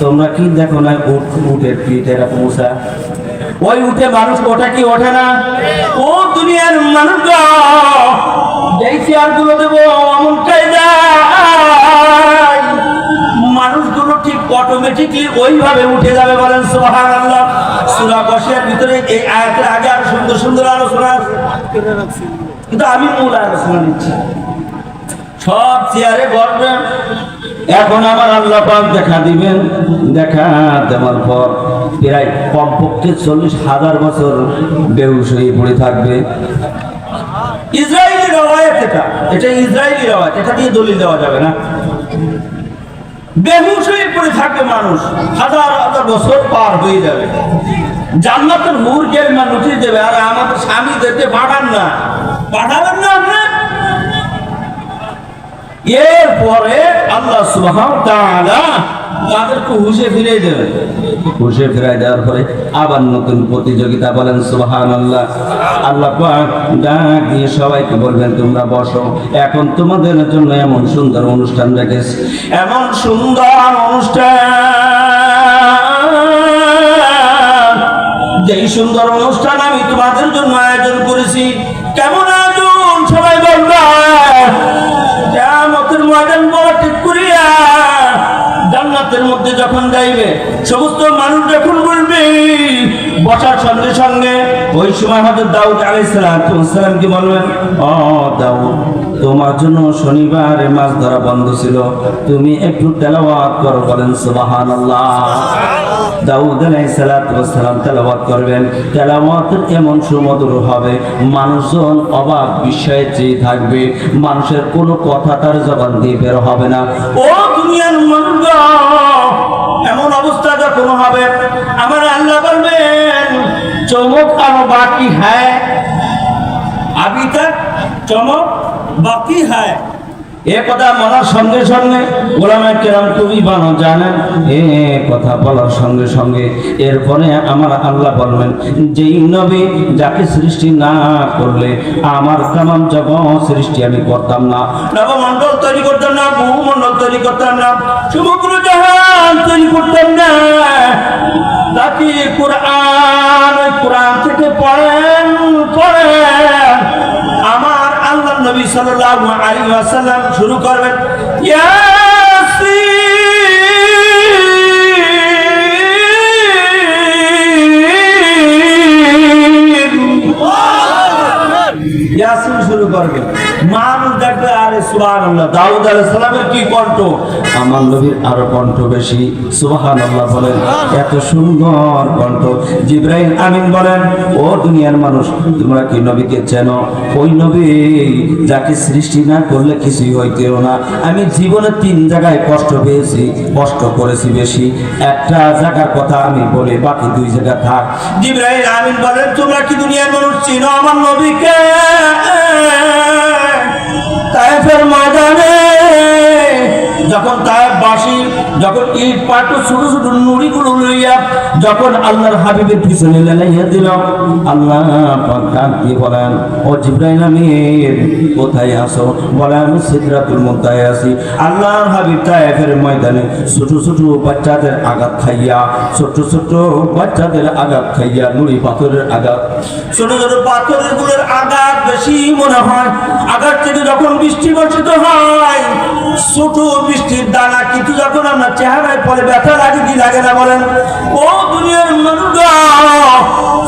তোমরা কি দেখো না উটের পিঠ ওই উঠে মানুষ ওঠে কি ওঠে না? ও দুনিয়ার মানুষ যেই চেয়ারগুলো দেবো মানুষগুলো ঠিক অটোমেটিকলি ওইভাবে উঠে যাবে বলেন সোহান ভিতরে এই আয়াতের আগে আরও সুন্দর সুন্দর আলোচনা কিন্তু আমি মূল আলোচনা নিচ্ছি। সব চেয়ারে বসবেন। এখন আমার আল্লাহ পাক দেখা দিবেন, দেখা দেওয়ার পর প্রায় কমপক্ষে চল্লিশ হাজার বছর বেহুশ হয়ে পড়ে থাকবে। ইসরায়েলি রওয়ায়ত এটা এটা ইসরায়েলি রওয়ায়ত, এটা দিয়ে দলিল দেওয়া যাবে না। বেহুশ হয়ে পড়ে থাকবে মানুষ, হাজার হাজার বছর পার হয়ে যাবে। জান্নাতের গেলমা লুটিয়ে দেবে আর আমাদের স্বামীদেরকে পাঠান না। পাঠাবেন না এরপরে আল্লাহ তাআলা তাদেরকে হুশে ফিরিয়ে দেবে হুশে ফিরিয়ে দেওয়ার পরে আবার নতুন প্রতিযোগিতা বলেন, সুবহানাল্লাহ। আল্লাহ পাক ডাক সবাইকে বলবেন, তোমরা বসো। এখন তোমাদের জন্য এমন সুন্দর অনুষ্ঠান রেখেছি এমন সুন্দর অনুষ্ঠান, যেই সুন্দর অনুষ্ঠান আমি তোমাদের জন্য আয়োজন করেছি, কেমন জান্নাতের মধ্যে যখন যাইবে, সমস্ত মানুষ যখন বলবে, বসার সঙ্গে সঙ্গে ওই সময় হয়তো দাউদ আলাইসালাম কি বলবেন ও দাউদ, তোমার জন্য শনিবার মাছ ধরা বন্ধ ছিল। তুমি একটু তেলাওয়াত করো, বলেন সুবাহান দাউদ আলাইসালাম তেলাবাত করবেন। তেলাবাত এমন সুমধুর হবে, মানুষজন অবাক বিস্ময়ে চেয়ে থাকবে, মানুষের কোনো কথা তার জবান দিয়ে বের হবে না। ও দুনিয়ার মানুষ এমন অবস্থা যখন হবে, আমার আল্লাহ বলবেন, চমক আর বাকি হ্যাঁ আবি তক চমক বাকি হ্যায়। এ কথা বলার সঙ্গে সঙ্গে গোলামে কেরাম তুমি বানো জানেন। এ কথা বলার সঙ্গে সঙ্গে এরপরে আমার আল্লাহ বলবেন, যেই নবী যাকে সৃষ্টি না করলে আমার তামাম জগৎ সৃষ্টি আমি করতাম না। নবমণ্ডল তৈরি করতাম না ভূমণ্ডল তৈরি করতাম না, সমগ্র জাহান তৈরি করতাম না। তাকে কোরআন কোরআন থেকে পড়েন পড়েন সাল্লাল্লাহু শুরু করবেন। শুরু করবে মানুষ দেখবে, আরে সুবহানাল্লাহ, দাউদ আলাইহিস কি কণ্ঠ? আমার নবীর আরও কণ্ঠ বেশি, সুবহানাল্লাহ বলেন। এত সুন্দর কণ্ঠ। জিব্রাইল আমিন বলেন, ও দুনিয়ার মানুষ, তোমরা কি নবীকে চেনো? ওই নবী যাকে সৃষ্টি না করলে কিছুই হইতেও না। আমি জীবনে তিন জায়গায় কষ্ট পেয়েছি, কষ্ট করেছি বেশি। একটা জায়গার কথা আমি বলি, বাকি দুই জায়গা থাক। জিব্রাহিম আমিন বলেন, তোমরা কি দুনিয়ার মানুষ চিনো আমার নবীকে? তাইফের ময়দানে যখন তার বাসি যখন ইট পাটো ছোট ছোট নুড়িগুলো লইয়া যখন আল্লাহর হাবিবের পিছনে লাগাইয়া দিল, আল্লাহ ডাক বলেন, ও জিব্রাইল আমির কোথায় আসো বলে, আমি সিদরাতুল মুনতাহে আছি। আল্লাহর হাবিব তাইফের ময়দানে ছোট ছোট বাচ্চাদের আঘাত খাইয়া, ছোট ছোট বাচ্চাদের আঘাত খাইয়া, নুড়ি পাথরের আঘাত, ছোট ছোট পাথরেরগুলোর আঘাত বেশি মনে হয়। আঘাত থেকে যখন বৃষ্টি বর্ষিত হয় ছোট বৃষ্টির দানা কিন্তু যখন আমরা চেহারায় পরে ব্যথা লাগে, কি লাগে না বলেন? ও দুনিয়ার মানুষ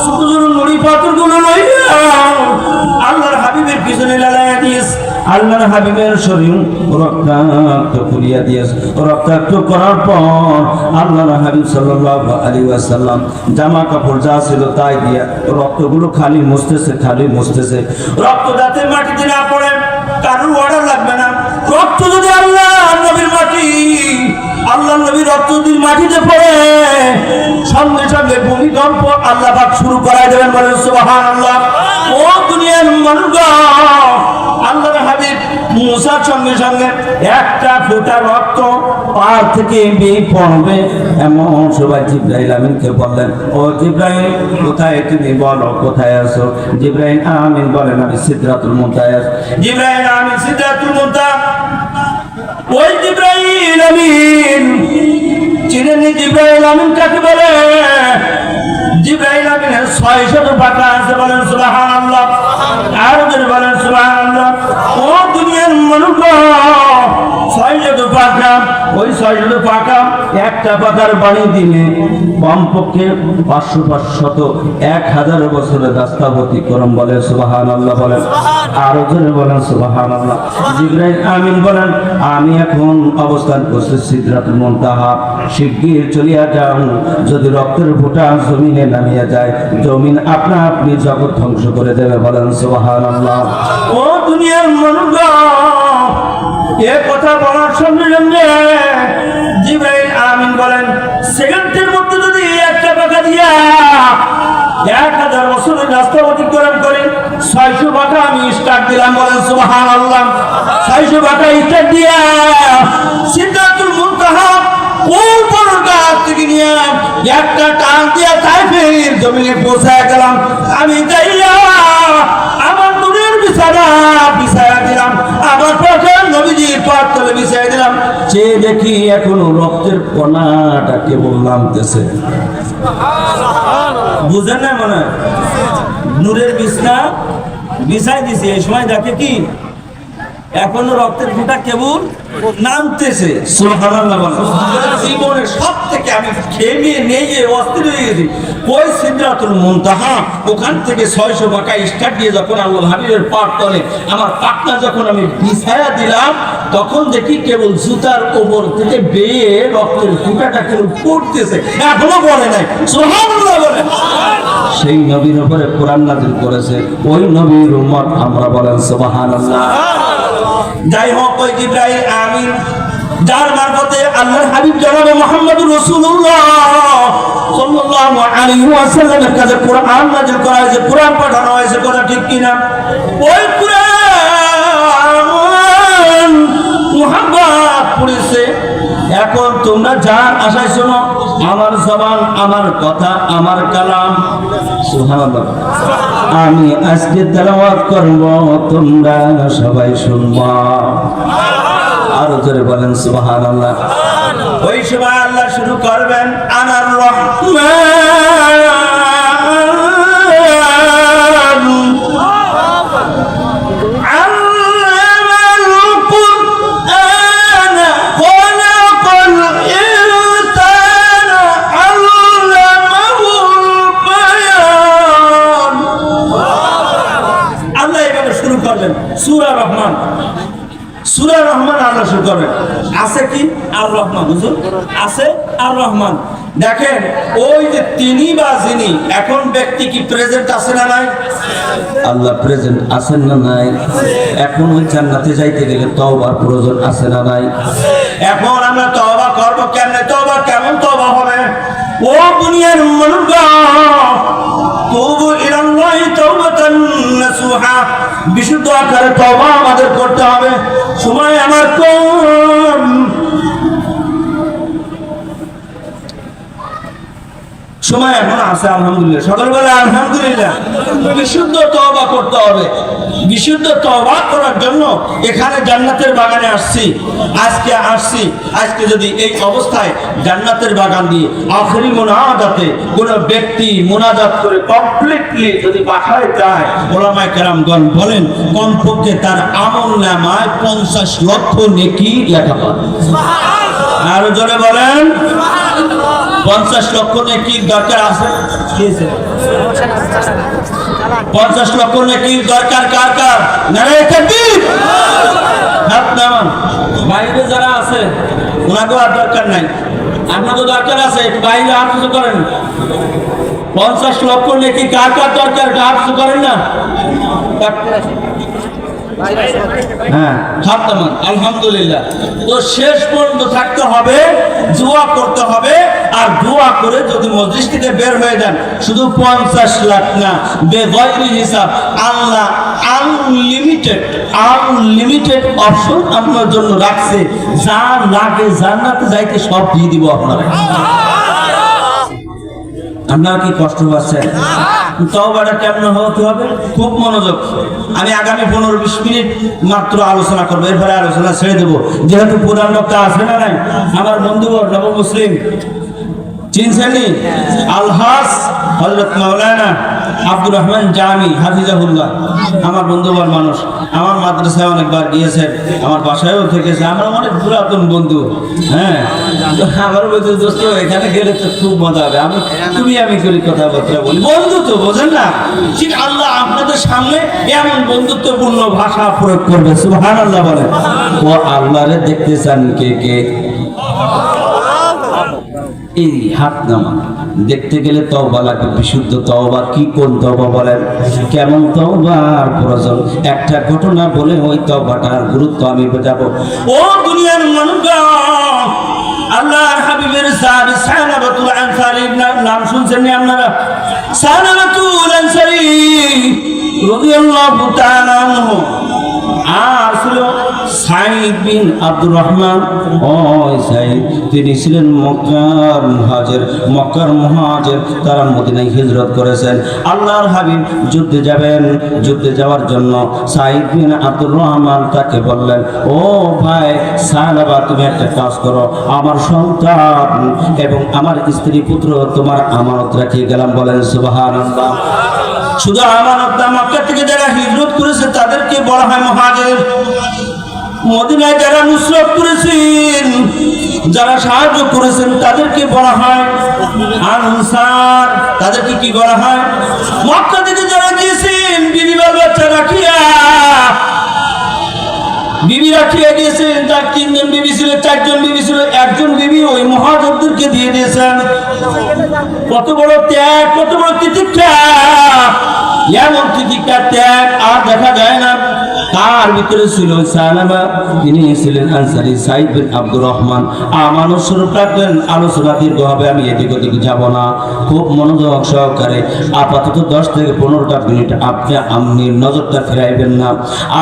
ছোট ছোট নুড়ি পাথরগুলো আল্লাহর হাবিবের পিছনে লাগাইয়া দিয়েছে। আল্লাহর হাবিবের শরীর রক্তাক্ত করিয়া দিয়েছে। রক্তাক্ত করার পর আল্লাহর হাবিব সাল্লাল্লাহু আলাইহি ওয়াসাল্লাম জামা কাপড় যা ছিল তাই দিয়া রক্তগুলো খালি মুছতেছে খালি মুছতেছে। রক্ত যাতে মাটিতে না পড়ে, কারোর অর্ডার লাগবে না। রক্ত যদি আল্লাহ নবীর মাটি, আল্লাহ নবীর রক্ত যদি মাটিতে পড়ে, সঙ্গে সঙ্গে ভূমিকম্প আল্লাহ পাক শুরু করাই দেবেন বলেন, সুবহানাল্লাহ। ও দুনিয়ার মানুষ আল্লাহর হাবিব মুসার সঙ্গে সঙ্গে একটা ফোটা রক্ত পার থেকে বেয়ে পড়বে। এমন সবাই জিব্রাইল আমিনকে বললেন, ও জিব্রাইল, কোথায় তুমি বলো, কোথায় আছো? জিব্রাইল আমিন বলেন, আমি সিদ্ধাতুল আছি জিব্রাইল আমিন সিদ্ধাতুল মুনতাহ ওই জিব্রাইল আমিন। চিনেনি জিব্রাইল আমিন কাকে বলে? জিব্রাইল আমিনের ছয় শত পাতা আছে বলেন সুবাহান আল্লাহ আর বলেন সুবাহান আল্লাহ ও ছয় পাকা ওই ছয় পাকা একটা পাকার বাড়ি দিলে কমপক্ষে পাঁচশো পাঁচশত এক হাজার বছরের রাস্তা অতিক্রম বলে সুবাহান আল্লাহ বলেন আরও জনে বলেন সুবাহান আল্লাহ জিব্রাইল আমিন বলেন আমি এখন অবস্থান করছি সিদ্ধাতুল মুনতাহা। শিগগির চলিয়া যাও যদি রক্তের ফোঁটা জমিনে নামিয়া যায় জমিন আপনা আপনি জগৎ ধ্বংস করে দেবে বলেন সুবাহান আল্লাহ ও দুনিয়ার মানুষ এ কথা বলার সঙ্গে সঙ্গে জিব্রাইল আমিন বলেন, সেকেন্ডের মধ্যে যদি একটা টাকা দিয়া এক হাজার বছরের রাস্তা অতিক্রম করে, ছয়শো টাকা আমি স্টার্ট দিলাম বলেন সুবাহান আল্লাহ ছয়শো টাকা স্টার্ট দিয়া সিদ্ধাতুল মুনতাহা কোন পরটা থেকে নিয়ে একটা টান দিয়া তাইফের জমিনে পৌঁছায় গেলাম। আমি যাইয়া আমার নুরের বিছানা বিছায়া দিলাম। পথ তলে বিছায়া দিলাম চেয়ে দেখি এখনও রক্তের কণাটা কেবল নামতেছে বুঝেন না মনে? নূরের বিছনা বিছাই দিছে, এই সময় দেখে কি এখনও রক্তের ফোঁটা কেবল নামতেছে। সুবহানাল্লাহ বলেন। জীবনে সব থেকে আমি খেয়ে নিয়ে অস্থির হয়ে গেছি। কই সিদ্ধাতুল মুনতাহা? ওখান থেকে ছয়শো টাকা স্টার্ট দিয়ে যখন আল্লাহ হাবিবের পাট তলে আমার পাটনা যখন আমি বিছায়া দিলাম, তখন দেখি কেবল জুতার ওপর থেকে বেয়ে রক্তের ফোঁটাটা কেবল পড়তেছে। এখনও বলে নাই। বলে সেই নবীর উপরে কোরআন করেছে। ওই নবীর উম্মত, আমরা বলেন সুবহানাল্লাহ। যাই হোক, ওই জিব্রাইল, আমিন। যার মারফতে আল্লাহর হাবিব জনাবে মোহাম্মদ রাসূলুল্লাহ সাল্লাল্লাহু আলাইহি ওয়াসাল্লামের কাছে কোরআন নাযিল করা হয়েছে, কোরআন পাঠানো হয়েছে, কথা ঠিক কিনা? ওই কোরআন মুহাম্মদ পড়েছে এখন তোমরা যার আশায় শোনো, আমার জবান, আমার কথা, আমার কালাম। আমি আজকে তেলাওয়াত করব, তোমরা সবাই শুনবা। আরও জোরে বলেন, সুবহানাল্লাহ। ওই সময় আল্লাহ শুরু করবেন, আনার রহমান করবেন? সুরা রহমান। সুরা রহমান আল্লাহ শুরু করবেন। আছে কি? আর রহমান বুঝুন আছে আর রহমান। দেখেন ওই যে তিনি বা যিনি এখন ব্যক্তি কি প্রেজেন্ট আছে না নাই? আল্লাহ প্রেজেন্ট আছেন না নাই? এখন ওই জান্নাতে যাইতে গেলে তওবার প্রয়োজন আছে না নাই? এখন আমরা তওবা করব কেমনে? তওবা কেমন তওবা হবে? ও দুনিয়ার মানুষ তবু ইলাল্লাহি তাওবাতান নাসুহা। বিশুদ্ধ আকারে তবা আমাদের করতে হবে। সময় আমার কম। সময় এখন আছে, আলহামদুলিল্লাহ। সকালবেলা আলহামদুলিল্লাহ। বিশুদ্ধ তওবা করতে হবে। বিশুদ্ধ তওবা করার জন্য এখানে জান্নাতের বাগানে আসছি, আজকে আসছি, আজকে যদি এই অবস্থায় জান্নাতের বাগান দিয়ে আখরি মোনাজাতে কোন ব্যক্তি মোনাজাত করে কমপ্লিটলি যদি বাসায় যায়, ওলামায় কেরামগণ বলেন, কমপক্ষে তার আমল নামায় পঞ্চাশ লক্ষ নেকি লেখা পাবে আরও জোরে বলেন। পঞ্চাশ লক্ষ নেকির দরকার আছে? পঞ্চাশ লক্ষ নেকির দরকার কার কার? বাইরে যারা আছে, ওনাকেও আর দরকার নাই। আপনাদের দরকার আছে একটু বাইরে হাত উঁচু করেন। পঞ্চাশ লক্ষ নেকি কার কার দরকার? হাত করেন না? হ্যাঁ আলহামদুলিল্লাহ। তো শেষ পর্যন্ত থাকতে হবে, দোয়া করতে হবে, আর দোয়া করে যদি মসজিদ থেকে বের হয়ে যান, শুধু পঞ্চাশ লাখ না বেগয়রি হিসাব, আল্লাহ আনলিমিটেড আনলিমিটেড অপশন আপনার জন্য রাখছে। যা লাগে জান্নাতে যাইতে সব দিয়ে দিব আপনারা আপনারা কি কষ্ট পাচ্ছেন? তওবাটা কেমন হতে হবে? খুব মনোযোগ। আমি আগামী পনেরো বিশ মিনিট মাত্র আলোচনা করব। এরপরে আলোচনা ছেড়ে দেবো। যেহেতু প্রধান বক্তা আসবে না নাই? আমার বন্ধুবর নব মুসলিম। চিনছেন আলহাস হজরত মাওলানা আব্দুর রহমান জামি হাফিজাহুল্লাহ, আমার বন্ধুবার মানুষ। আমার মাদ্রাসায় অনেকবার গিয়েছেন, আমার বাসায়ও থেকেছে। আমরা অনেক পুরাতন বন্ধু হ্যাঁ? আমার বন্ধু দোস্ত, এখানে গেলে তো খুব মজা হবে। আমি, তুমি আমি করি কথাবার্তা বলি। বন্ধু তো বোঝেন না? ঠিক আল্লাহ আপনাদের সামনে এমন বন্ধুত্বপূর্ণ ভাষা প্রয়োগ করবে সুহান আল্লাহ বলেন। ও আল্লাহরে দেখতে চান কে কে? এই হাত নামা দেখতে গেলে তওবা লাগবে, বিশুদ্ধ তওবা। কি কোন তওবা বলেন? কেমন তওবার প্রয়োজন? একটা ঘটনা বলে ওই তওবাটার গুরুত্ব আমি বোঝাবো। ও দুনিয়ার মানুষগণ, আল্লাহর হাবিবের সাহাবী সাহাবাতুল আনসারী নাম- শুনছেন নি আপনারা? সাহাবাতুল আনসারী, রাদিয়াল্লাহু তাআলা আনহু। আর ছিল আব্দুর রহমান। তিনি ছিলেন মক্কার মহাজের মক্কার মহাজের। তারা মদিনায় হিজরত করেছেন। আল্লাহর হাবিব যুদ্ধে যাবেন। যুদ্ধে যাওয়ার জন্য সাইদ বিন আব্দুর রহমান তাকে বললেন, ও ভাই সাহাবা, তুমি একটা কাজ করো। আমার সন্তান এবং আমার স্ত্রী পুত্র তোমার আমানত রাখিয়ে গেলাম। বলেন, সুবহানাল্লাহ। শুধু আমানত মক্কা থেকে যারা হিজরত করেছে তাদেরকে বলা হয় মহাজের। মদিনায় যারা নুসরত করেছেন, যারা সাহায্য করেছেন, তাদেরকে বলা হয় তাদেরকে কি বলা হয়? মক্কা থেকে যারা গিয়েছেন বিবিবার বাচ্চা রাখিয়া। বিবি রাখিয়া দিয়েছেন তার তিনজন বিবি ছিল, চারজন বিবি ছিল, একজন বিবি ওই মহাজনদেরকে দিয়ে দিয়েছেন। কত বড় ত্যাগ, কত বড় তিতিক্ষা। এমন তিতিক্ষা ত্যাগ আর দেখা যায় না। তার ভিতরে ছিল? সালামা তিনি ছিলেন আনসারি সাইদ বিন আব্দুর রহমান। স্বরূপ রাখলেন আলোচনা দীর্ঘ হবে, আমি এদিক ওদিক যাব না। খুব মনোযোগ সহকারে আপাতত দশ থেকে পনেরোটা মিনিট আপনি আপনি নজরটা ফেরাইবেন না।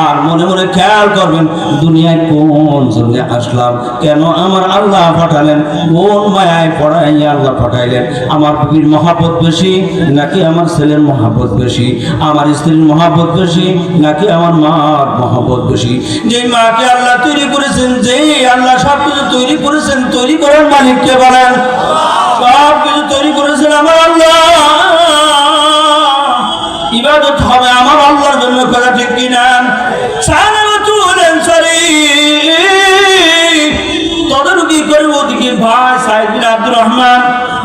আর মনে মনে খেয়াল করবেন, দুনিয়ায় কোন জন্য আসলাম? কেন আমার আল্লাহ পাঠালেন? কোন মায়ায় পড়াইয়া আল্লাহ পাঠাইলেন? আমার বিবির মহাপত বেশি নাকি আমার ছেলের মহাপত বেশি? আমার স্ত্রীর মহাপত বেশি নাকি আমার মার মহাপত বেশি। যে মাকে আল্লাহ তৈরি করেছেন যে আল্লাহ সব কিছু তৈরি করেছেন, তৈরি করার মালিককে বলেন।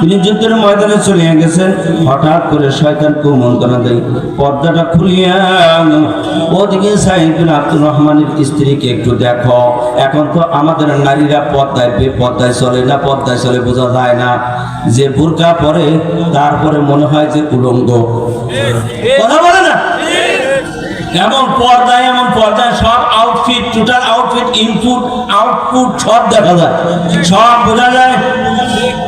তিনি যুদ্ধের ময়দানে চলে গেছেন। হঠাৎ করে শয়তান কুমন্ত্রণা দেয় পর্দাটা খুলিয়া ওদিকে সাইদ বিন আব্দুর রহমানের স্ত্রীকে একটু দেখো। এখন তো আমাদের নারীরা পর্দায় বেপর্দায় চলে না, পর্দায় চলে বোঝা যায় না। যে বোরকা পরে, তারপরে মনে হয় যে উলঙ্গ। কথা বলে না? এমন পর্দায় এমন পর্দায় সব outfit total outfit input output সব দেখা যায়। সব বোঝা যায়।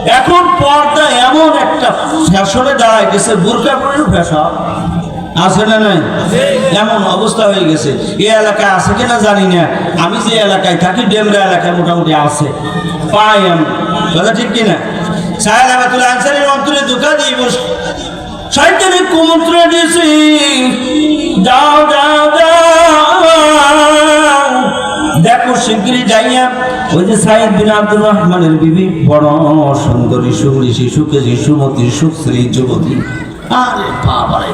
এখন পর্দা এমন একটা ফ্যাশনে দাঁড়ায় গেছে, বোরকা পরেও ফ্যাশন। আছে না নাই? এমন অবস্থা হয়ে গেছে। এ এলাকায় আছে কিনা জানি না। আমি যে এলাকায় থাকি, ডেমরা এলাকায় মোটামুটি আছে। পাই আমি। কথা ঠিক কিনা? সাহেব আবাতুল আনসারের অন্তরে দুঃখা দিয়ে বস। শয়তানের কুমন্ত্রণা দিয়েছি। যাও যাও যাও। দেখো শিগগিরই যাইয়া ওই যে সাইদ বিন আব্দুর রহমানের বিবি, বড় সুন্দরী সুগুলি শিশুকে শিশুমতী, সুশ্রী যুবতী। আরে বাবারে,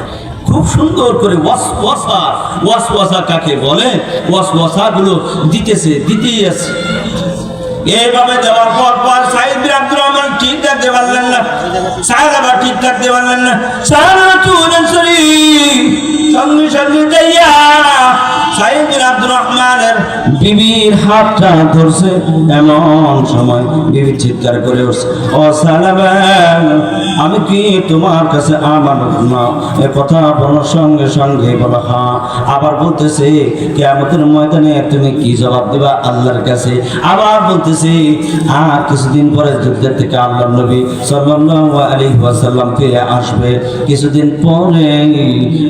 খুব সুন্দর করে ওয়াস ওয়াসা ওয়াস ওয়াসা কাকে বলে? ওয়াস ওয়াসা গুলো দিতেছে, দিতেই আছে। এইভাবে দেওয়ার পর পর সাইদ বিন আব্দুর না। ধরছে এমন সময় চিৎকার করে উঠছে আমি কি তোমার কাছে আমার না? এ কথা বলার সঙ্গে সঙ্গে বলা হ্যাঁ আবার বলতেছে কেমতের ময়দানে তুমি কি জবাব দিবা আল্লাহর কাছে? আবার বলতেছে, আর কিছুদিন পরে যুদ্ধের থেকে আল্লাহ নবী সাল্লাল্লাহু আলাইহি ওয়াসাল্লাম ফিরে আসবে। কিছুদিন পরে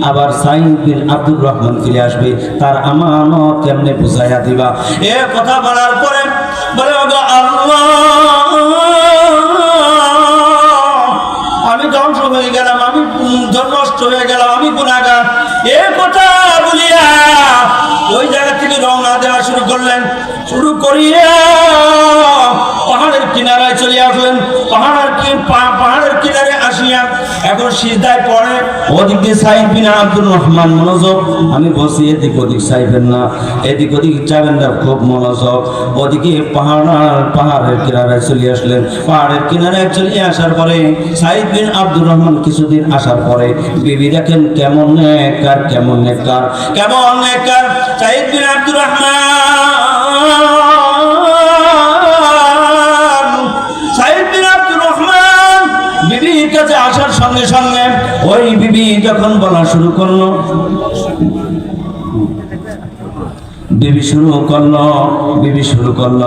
আবার সাইদ বিন আব্দুর রহমান ফিরে আসবে। তার আমানত কেমনে বুঝাইয়া দিবা? এ কথা বলার পরে বলে, ওগো আল্লাহ, আমি ধ্বংস হয়ে গেলাম, আমি নষ্ট হয়ে গেলাম, আমি গুণাগার এ কথা বলিয়া ওই জায়গা থেকে রওনা দেওয়া শুরু করলেন। শুরু করিয়া পাহাড়ের কিনারায় চলে আসলেন। পাহাড়ের পাহাড়ের কিনারে আসিয়া এখন সিজদায় পড়ে, ওদিক দিয়ে সাইদ বিন আব্দুর রহমান মনোযোগ, আমি বসি এদিক ওদিক চাইবেন না, এদিক ওদিক যাবেন না খুব মনোযোগ, ওদিকে পাহাড় পাহাড়ের কিনারে চলে আসলেন, পাহাড়ের কিনারে চলে আসার পরে সাইদ বিন আব্দুর রহমান কিছুদিন আসার পরে, বিবি দেখেন কেমন নেকার কেমন নেকার কেমন নেকার সাইদ বিন আব্দুর রহমান। সঙ্গে সঙ্গে ওই বিবি যখন বলা শুরু করল, বিবি শুরু করল, বিবি শুরু করল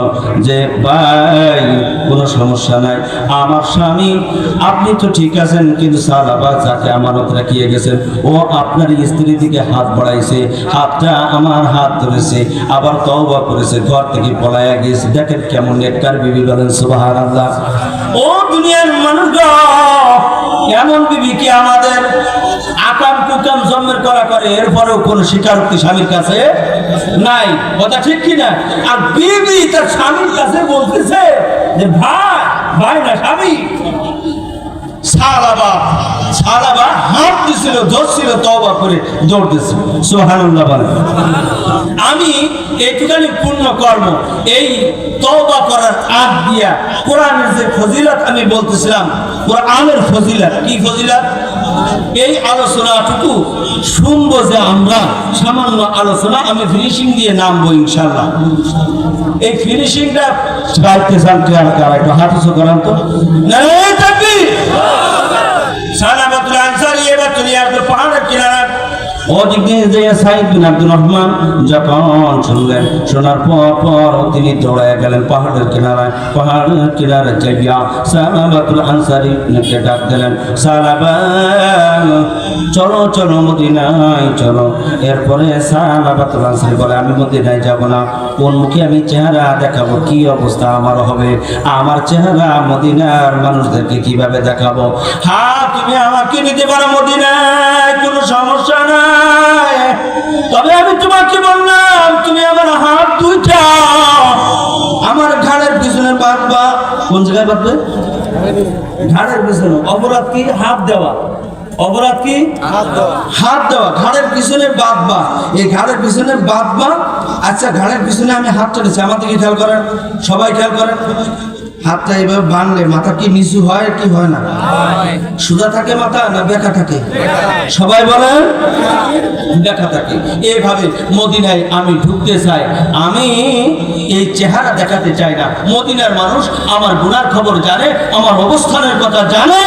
যে, ভাই, কোনো সমস্যা নাই। আমার স্বামী, আপনি তো ঠিক আছেন, কিন্তু সালাবাদ যাকে আমানত রাখিয়ে গেছেন, ও আপনার স্ত্রী দিকে হাত বাড়াইছে, হাতটা আমার হাত ধরেছে, আবার তওবা করেছে, ঘর থেকে পলায়া গেছে দেখেন কেমন নেককার বিবি বলেন আল্লাহ ও দুনিয়ার মানুষ এমন বিবি কি আমাদের আকাম কুকাম জন্মের করা করে, এরপরেও কোন স্বীকারোক্তি স্বামীর কাছে নাই। কথা ঠিক কি না আর বিবি তার স্বামীর কাছে বলতেছে যে, ভাই ভাই না, স্বামী। সালাবা সালাবা তওবা করে আমি এইটুখানি পূর্ণ কর্ম, এই তওবা করার আগ দিয়া কোরআনের যে ফজিলত আমি বলতেছিলাম, কোরআনের ফজিলত, কি ফজিলত? এই আলোচনাটুকু শুনব যে আমরা সামান্য আলোচনা, আমি ফিনিশিং দিয়ে নামবো ইনশাল্লাহ এই ফিনিশিংটা গাইতে চান কারা একটু করান তো। নারায়ে Salam'ın ওদিক যে সাইদ আব্দুর রহমান যখন শুনলেন, শোনার পর পর তিনি দৌড়ায় গেলেন পাহাড়ের কিনারায়। পাহাড়ের কিনারে চেপিয়া সালামাতুল আনসারি কে ডাক দিলেন, সালাবা, চলো চলো মদিনায়, চলো। এরপরে সালাবাতুল আনসারি বলে, আমি মদিনায় যাব না। কোন মুখে আমি চেহারা দেখাবো? কি অবস্থা আমার হবে? আমার চেহারা মদিনার মানুষদেরকে কীভাবে দেখাবো? হ্যাঁ তুমি আমাকে নিতে পারো মদিনায়, কোনো সমস্যা তবে আমি তোমাকে বললাম তুমি আমার হাত দুইটা। আমার ঘাড়ের পিছনে বাঁধবা কোন জায়গায় বাঁধবে ঘাড়ের পিছনে। অপরাধ কি? হাত দেওয়া। অপরাধ কি? হাত দেওয়া। ঘাড়ের পিছনে বাঁধবা এই ঘাড়ের পিছনে বাঁধবা আচ্ছা ঘাড়ের পিছনে আমি হাতটা দিচ্ছি। আমার দিকে খেয়াল করেন। সবাই খেয়াল করেন। হাতটা এইভাবে বাঁধলে মাথা কি নিচু হয় কি হয় না? সুদা থাকে মাথা না বেকা থাকে? সবাই বলেন বেকা থাকে। এইভাবে মদিনায় আমি ঢুকতে চাই। আমি এই চেহারা দেখাতে চাই না। মদিনার মানুষ আমার গুনার খবর জানে আমার অবস্থানের কথা জানে।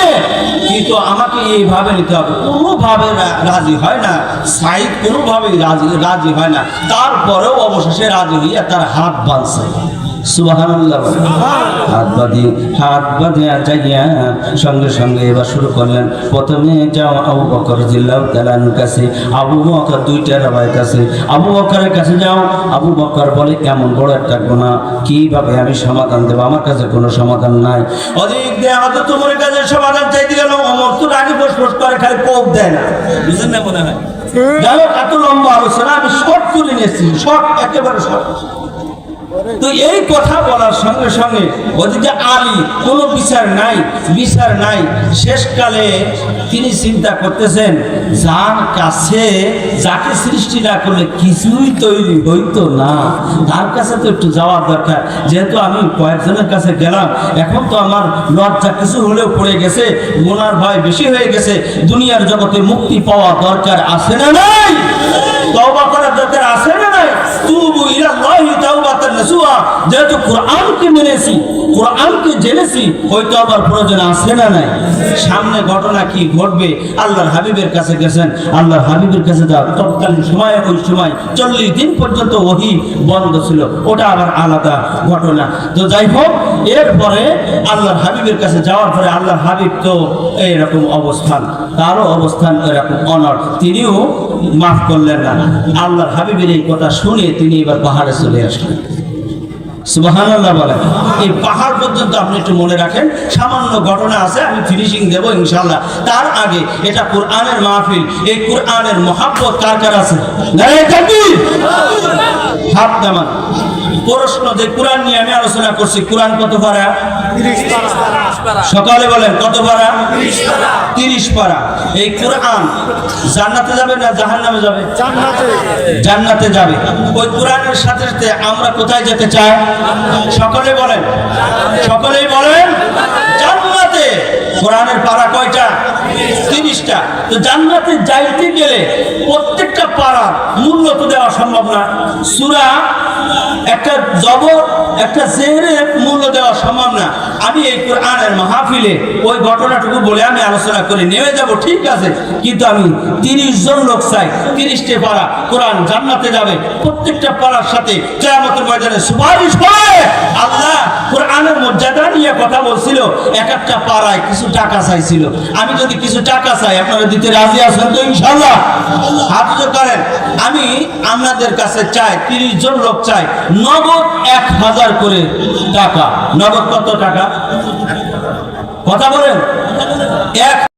কিন্তু আমাকে এইভাবে নিতে হবে। কোনোভাবে রাজি হয় না। সাইদ কোনোভাবে রাজি রাজি হয় না। তারপরেও অবশেষে রাজি হইয়া তার হাত বাঁধছে। সুবহানাল্লাহ। হাত বাঁধি হাত বাঁধিয়া যাইয়া সঙ্গে সঙ্গে এবার শুরু করলেন। প্রথমে যাও আবু বকর জিল্লাহ তালানুর কাছে। আবু বকর দুইটা আবু বকরের কাছে যাও। আবু বকর বলে এমন বড় একটা গোনা কীভাবে আমি সমাধান দেবো? আমার কাছে কোনো সমাধান নাই। অধিক দেয় হয়তো তোমার কাছে সমাধান চাইতে গেল। অমর তো রাগে বস বস করে খালি কোপ দেয় না। বুঝলেন না মনে হয়। যাই হোক এত লম্বা আলোচনা আমি শর্ট করে নিয়েছি। শর্ট একেবারে শর্ট। তো এই কথা বলার সঙ্গে সঙ্গে ওদিকে আলী, কোনো বিচার নাই বিচার নাই। শেষকালে তিনি চিন্তা করতেছেন, যার কাছে যাকে সৃষ্টি না করলে কিছুই তৈরি হইতো না। তার কাছে তো একটু যাওয়ার দরকার। যেহেতু আমি কয়েকজনের কাছে গেলাম, এখন তো আমার লজ্জা কিছু হলেও পড়ে গেছে গোনার ভয় বেশি হয়ে গেছে। দুনিয়ার জগতে মুক্তি পাওয়া দরকার আছে না নাই? তওবা করার দরকার আছে না নাই? তুবু ইলাল্লাহি যেহেতু কোরআনকে মেনেছি, কোরআনকে জেনেছি তওবার প্রয়োজন না নাই? সামনে ঘটনা কি ঘটবে? আল্লাহর হাবিবের কাছে গেছেন, আল্লাহর হাবিবের কাছে যাওয়ার তৎকালীন ওই সময় চল্লিশ দিন পর্যন্ত ওহি বন্ধ ছিল, ওটা আবার আলাদা ঘটনা। তো যাই হোক, এরপরে আল্লাহর হাবিবের কাছে যাওয়ার পরে আল্লাহর হাবিব তো এইরকম অবস্থান, তারও অবস্থান এরকম অনর তিনিও মাফ করলেন না। আল্লাহর হাবিবের এই কথা শুনে তিনি এবার পাহাড়ে চলে আসলেন। পাহাড় পর্যন্ত আপনি একটু মনে রাখেন, সামান্য ঘটনা আছে, আমি ফিনিশিং দেবো ইনশাল্লাহ তার আগে এটা কোরআনের মাহফিল, এই কোরআনের মহাব্বত কার কার আছে? প্রশ্ন যে কোরআন নিয়ে আমি আলোচনা করছি, কোরআন কত পারা? সকালে বলেন, কত পারা? তিরিশ পারা। এই কোরআন জান্নাতে যাবে না জাহান্নামে যাবে? জান্নাতে যাবে। ওই কোরআনের সাথে সাথে আমরা কোথায় যেতে চাই? সকলে বলেন সকলেই বলেন, জান্নাতে। কোরআনের পাড়া কয়টা? তিরিশটা। তো জান্নাতে যাইতে গেলে প্রত্যেকটা পাড়ার মূল্য তো দেওয়া সম্ভব না। সুরা একটা জবর, একটা জেহেরের মূল্য দেওয়া সম্ভব না। আমি এই কোরআনের মাহফিলে ওই ঘটনাটুকু বলে আমি আলোচনা করে নেমে যাব, ঠিক আছে? কিন্তু আমি তিরিশ জন লোক চাই, তিরিশটে পাড়া কোরআন জান্নাতে যাবে। প্রত্যেকটা পাড়ার সাথে কেয়ামতের ময়দানে সুপারিশ করে। আল্লাহ কোরআনের মর্যাদা নিয়ে কথা বলছিল, এক একটা পাড়ায় কিছু টাকা চাইছিল। আমি যদি কিছু টাকা চাই, আপনারা দিতে রাজি আছেন তো ইনশাল্লাহ হাত করেন। আমি আপনাদের কাছে চাই, তিরিশ জন লোক চাই। নগদ এক হাজার করে টাকা। নগদ কত টাকা? কথা বলেন। এক